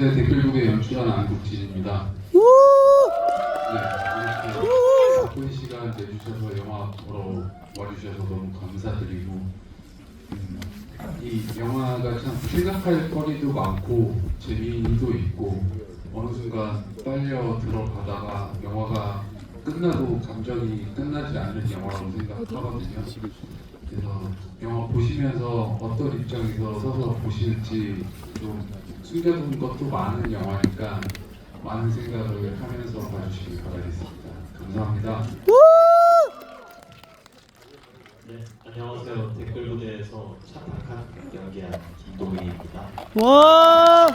안녕하세요. 댓글북의 연출한 안국진입니다. 네, 이렇게 바쁜 시간 내주셔서 영화 보러 와주셔서 너무 감사드리고 음, 이 영화가 참 생각할 거리도 많고 재미도 있고 어느 순간 빨려 들어가다가 영화가 끝나도 감정이 끝나지 않는 영화라고 생각하거든요. 그래서 영화 보시면서 어떤 입장에서 서서 보실지 좀 숨겨둔 것도 많은 영화니까 많은 생각을 하면서 봐주시기 바라겠습니다. 감사합니다. 네, 안녕하세요. 댓글 부대에서 차탁한 연기한 김동희입니다. 와!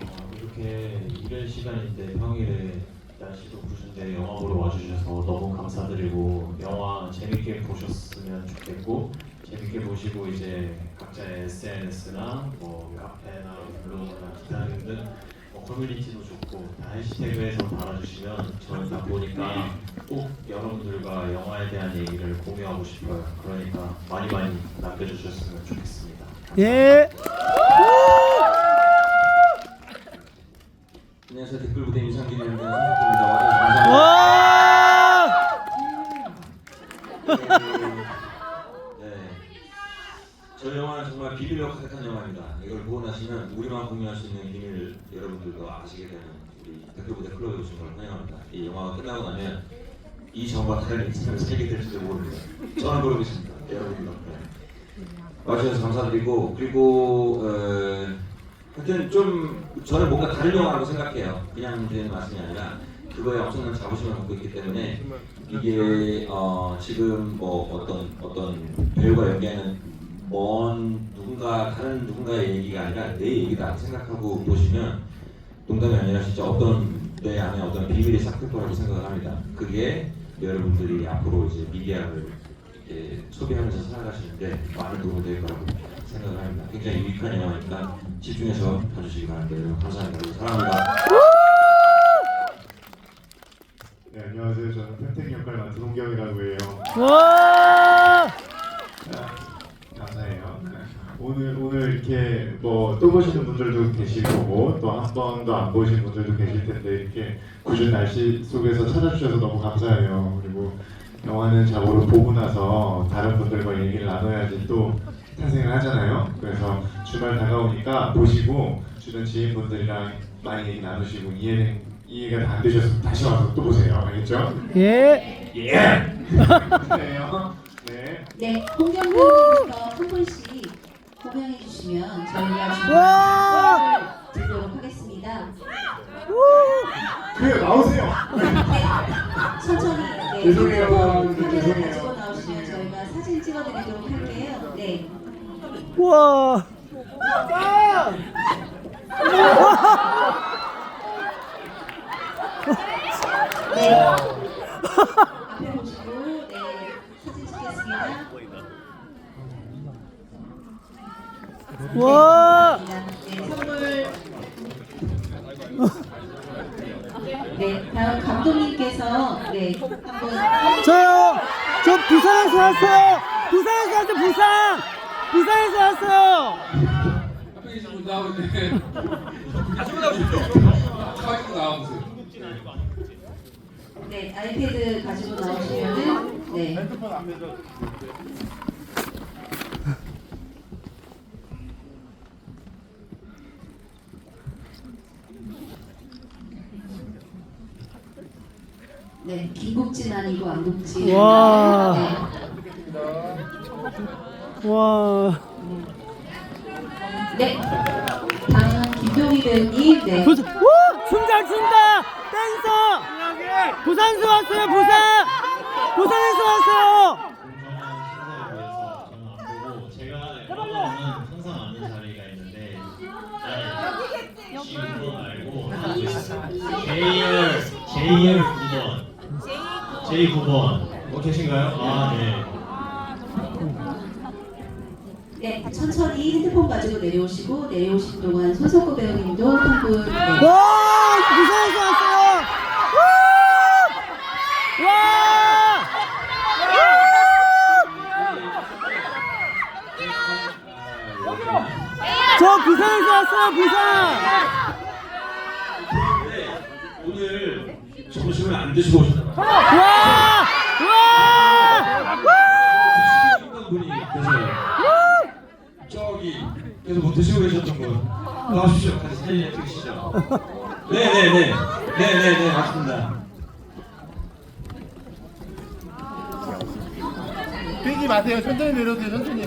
어, 이렇게 이른 시간인데 평일에 날씨도 구신데 영화 보러 와주셔서 너무 재밌게 보셨으면 좋겠고 재밌게 보시고 이제 각자의 SNS나 뭐 카페나 블로그나 기타 등등 뭐 커뮤니티도 좋고 다 해시태그에서 달아주시면 저는 다 보니까 꼭 여러분들과 영화에 대한 얘기를 공유하고 싶어요. 그러니까 많이 많이 남겨주셨으면 좋겠습니다. 예. 안녕하세요 댓글 부대. 와주셔서 감사합니다. 와! 네. 저 영화는 정말 비밀로 가득한 영화입니다. 이걸 나시면 우리만 공유할 수 있는 비밀 여러분들도 아시게 되는 우리 댓글 부대 클럽에 오신 걸 환영합니다. 이 영화가 끝나고 나면 이 정과 다른 인생을 살게 될지도 모릅니다. 저는 모르겠습니다. 여러분도. 네. 와주셔서 감사드리고 그리고 어, 하여튼 좀 저는 뭔가 다른 영화라고 생각해요. 그냥 드리는 말씀이 아니라 그거에 엄청난 자부심을 갖고 있기 때문에 이게 어, 지금 뭐 어떤 어떤 배우가 연기하는 먼 누군가 다른 누군가의 얘기가 아니라 내 얘기다 생각하고 보시면 농담이 아니라 진짜 어떤 내 안에 어떤 비밀이 싹틀 거라고 생각을 합니다. 그게 여러분들이 앞으로 이제 미디어를 이렇게 소비하면서 살아가시는데 많은 도움이 될 거라고 생각을 합니다. 굉장히 유익한 영화니까 집중해서 봐주시기 바랍니다. 여러분 감사합니다. 사랑합니다. 네, 안녕하세요. 저는 펜텍 역할 맡은 홍경이라고 해요. 와! 아, 감사해요. 네. 오늘 오늘 이렇게 뭐 또 보시는 분들도 계실 거고 또 한 번도 안 보신 분들도 계실 텐데 이렇게 궂은 날씨 속에서 찾아주셔서 너무 감사해요. 그리고 영화는 자고로 보고 나서 다른 분들과 얘기를 나눠야지 또 탄생을 하잖아요. 그래서 주말 다가오니까 보시고 주변 지인분들이랑 많이 얘기 나누시고 이해 이해가 다안 되셨으면 다시 와서 또 보세요. 알겠죠? 예. 예. 네. 네, 홍경배우님부터 한 분씩 호명해 주시면 저희가 드리도록 하겠습니다. 그래 나오세요. 네, 천천히 네, 죄송해요. 핸드폰 카메라. 가지고 나오시면 저희가 사진 찍어드리도록 할게요. 네, 와! 네. 앞에 보시고 네 사진 찍겠습니다. 와! 네, 선물. 네, 다음 감독님께서 네 한번 저요! 저 부산에서 왔어요! 부산에서 왔어요, 부산! 부산에서 왔어요! 앞에 계신 분 나오는데 가지고 나오시죠. 가지고 나와보세요. 네 아이패드 가지고 나오시면은 네. 네, 김국진 아니고 안국진. 와. 네. 와! 네. 다음 김동희 배우님. 네. 부산, 와! 춤잘 춘다! 댄서! 부산에서 왔어요, 부산! 부산에서 왔어요! 저는 안 보고 제가 영화는 항상 아는 자리가 있는데 아니 지금 말고 하고 있어요. JR JR 9번 J 9번 뭐 계신가요? 아 네. 네, 천천히 핸드폰 가지고 내려오시고 내려오신 동안 손석구 배우님도 한 분. 네. 와! 부산에서 왔어요! 와! 와! 저 부산에서 왔어요! 부산 네, 오늘 점심을 안 드시고 오셨나 봐요. 와! 저기 그래서 못 드시고 계셨던 분 나와주시죠. 같이 사진 찍으시죠. 네네네. 네네네 맞습니다. 뛰지 마세요. 천천히 내려오세요. 천천히.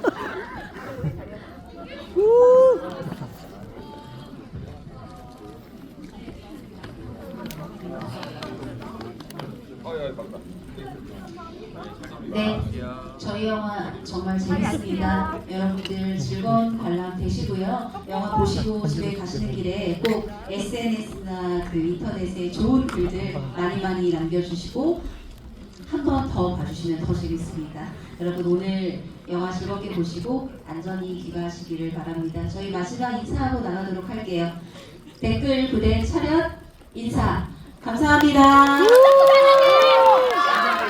정말 재밌습니다. 여러분들 즐거운 관람 되시고요. 영화 보시고 집에 가시는 길에 꼭 SNS나 그 인터넷에 좋은 글들 많이 많이 남겨주시고 한 번 더 봐주시면 더 재밌습니다. 여러분 오늘 영화 즐겁게 보시고 안전히 귀가하시기를 바랍니다. 저희 마지막 인사하고 나가도록 할게요. 댓글 부대 차렷 인사 감사합니다.